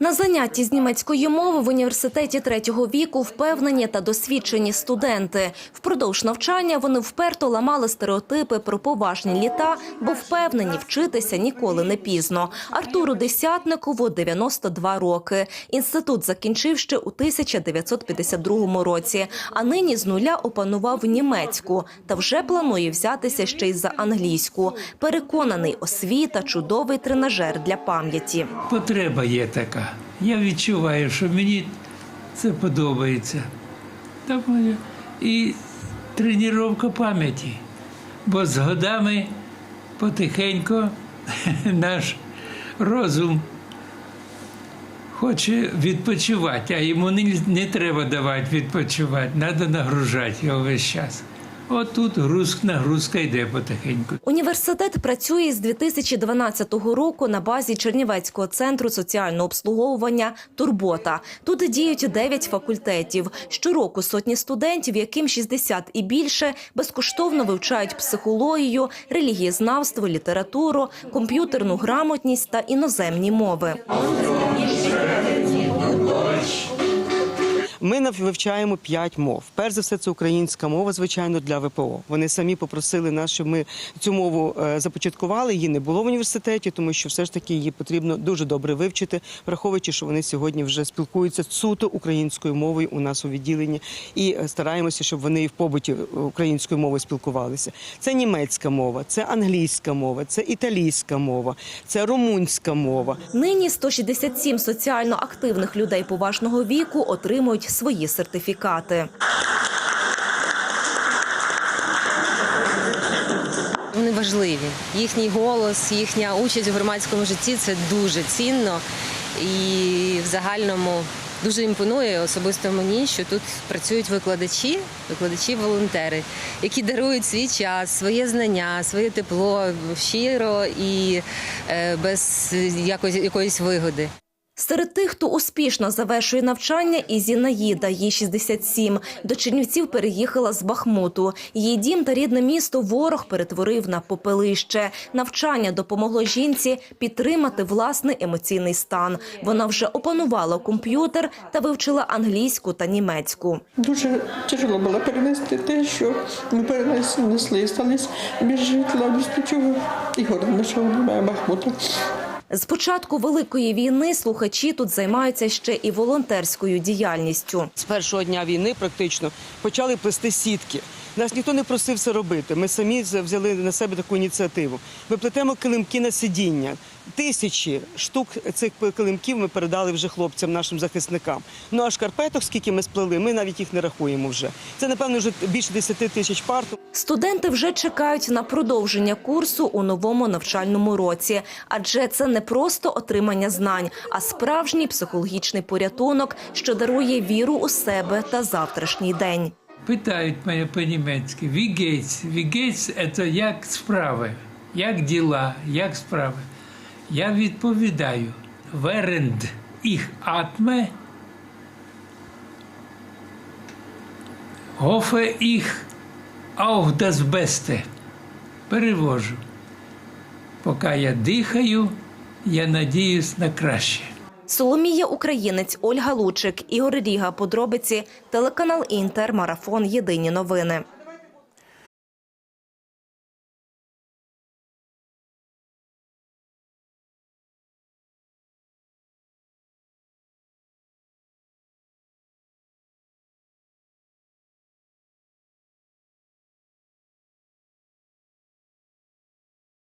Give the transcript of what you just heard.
На занятті з німецької мови в університеті третього віку впевнені та досвідчені студенти. Впродовж навчання вони вперто ламали стереотипи про поважні літа, бо впевнені вчитися ніколи не пізно. Артуру Десятникову 92 роки. Інститут закінчив ще у 1952 році, а нині з нуля опанував німецьку та вже планує взятися ще й за англійську. Переконаний, освіта чудовий тренажер для пам'яті. Потреба є така. Я відчуваю, що мені це подобається. І тренування пам'яті. Бо з годами потихеньку наш розум хоче відпочивати, а йому не треба давати відпочивати, треба нагружати його весь час. От тут груз, нагрузка йде потихеньку. Університет працює з 2012 року на базі Чернівецького центру соціального обслуговування Турбота. Тут діють 9 факультетів. Щороку сотні студентів, яким 60 і більше, безкоштовно вивчають психологію, релігієзнавство, літературу, комп'ютерну грамотність та іноземні мови. Ми вивчаємо п'ять мов. Перш за все, це українська мова, звичайно, для ВПО. Вони самі попросили нас, щоб ми цю мову е, започаткували. Її не було в університеті, тому що все ж таки її потрібно дуже добре вивчити, враховуючи, що вони сьогодні вже спілкуються суто українською мовою у нас у відділенні, і е, стараємося, щоб вони і в побуті е, українською мовою спілкувалися. Це німецька мова, це англійська мова, це італійська мова, це румунська мова. Нині 167 соціально активних людей поважного віку отримують свої сертифікати. Вони важливі. Їхній голос, їхня участь у громадському житті це дуже цінно і в загальному дуже імпонує особисто мені, що тут працюють викладачі, викладачі-волонтери, які дарують свій час, своє знання, своє тепло щиро і е, без якоїсь, якоїсь вигоди. Серед тих, хто успішно завершує навчання, і Зінаїда, їй 67. До Чернівців переїхала з Бахмуту. Її дім та рідне місто ворог перетворив на попелище. Навчання допомогло жінці підтримати власний емоційний стан. Вона вже опанувала комп'ютер та вивчила англійську та німецьку. Дуже тяжело було перенести те, що ми перенесли, стались без житла, без нічого. І город нашого немає Бахмута. З початку великої війни слухачі тут займаються ще і волонтерською діяльністю. з першого дня війни практично почали плести сітки. Нас ніхто не просив це робити. Ми самі взяли на себе таку ініціативу. Ми плетемо килимки на сидіння. Тисячі штук цих килимків ми передали вже хлопцям, нашим захисникам. Ну а шкарпеток, скільки ми сплели, ми навіть їх не рахуємо вже. Це напевно вже більше 10 тисяч пар. Студенти вже чекають на продовження курсу у новому навчальному році, адже це не просто отримання знань, а справжній психологічний порятунок, що дарує віру у себе та завтрашній день. Питають мене по-німецьки, «Wie geht's?» «Wie – це як справи, як діла, як справи. Я відповідаю, während ich atme, hoffe ich Beste. Перевожу. Поки я дихаю, я надіюсь на краще. Соломія Українець, Ольга Лучик, Ігор Ріга. Подробиці телеканал Інтер. Марафон. Єдині новини.